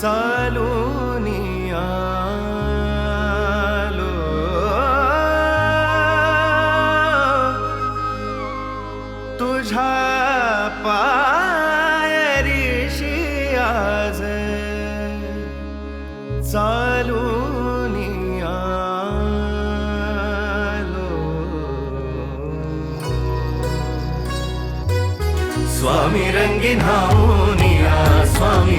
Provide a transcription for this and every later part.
चालून आलो. तुझ्या पायरीशी आज चालून आलो. स्वामी रंगी न्हाऊनिया स्वामी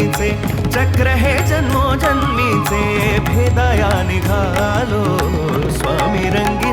जन्मोजन्मीचे चक्र हे जन्मोजन्मीचे भेदया निघालो स्वामी रंगी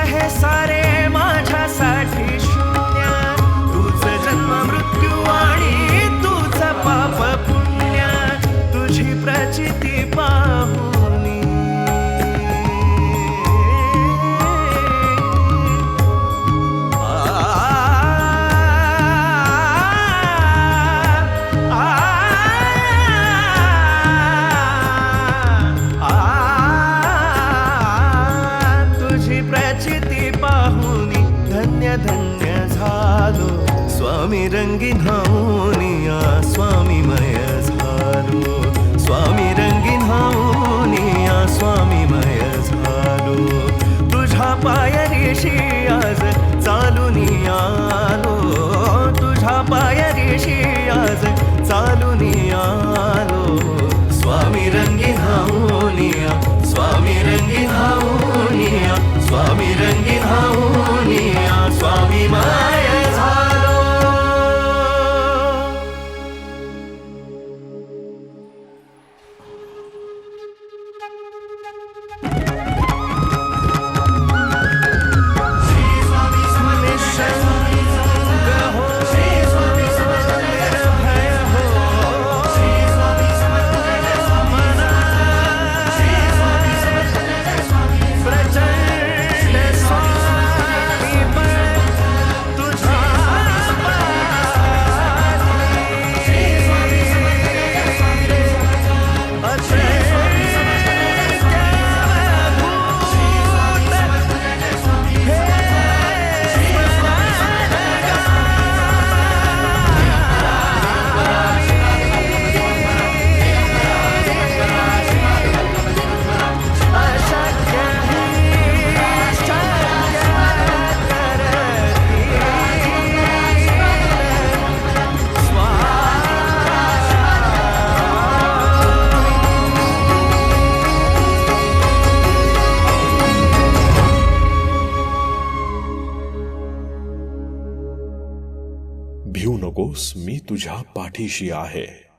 स्वामी रंगी न्हाऊनिया स्वामी मय झालो. स्वामी रंगी न्हाऊनिया स्वामी मय झालो. तुझ्या पायरीशी आज चालून आलो. तुझ्या पायरीशी नकोस मी तुझ्या पाठीशी आहे.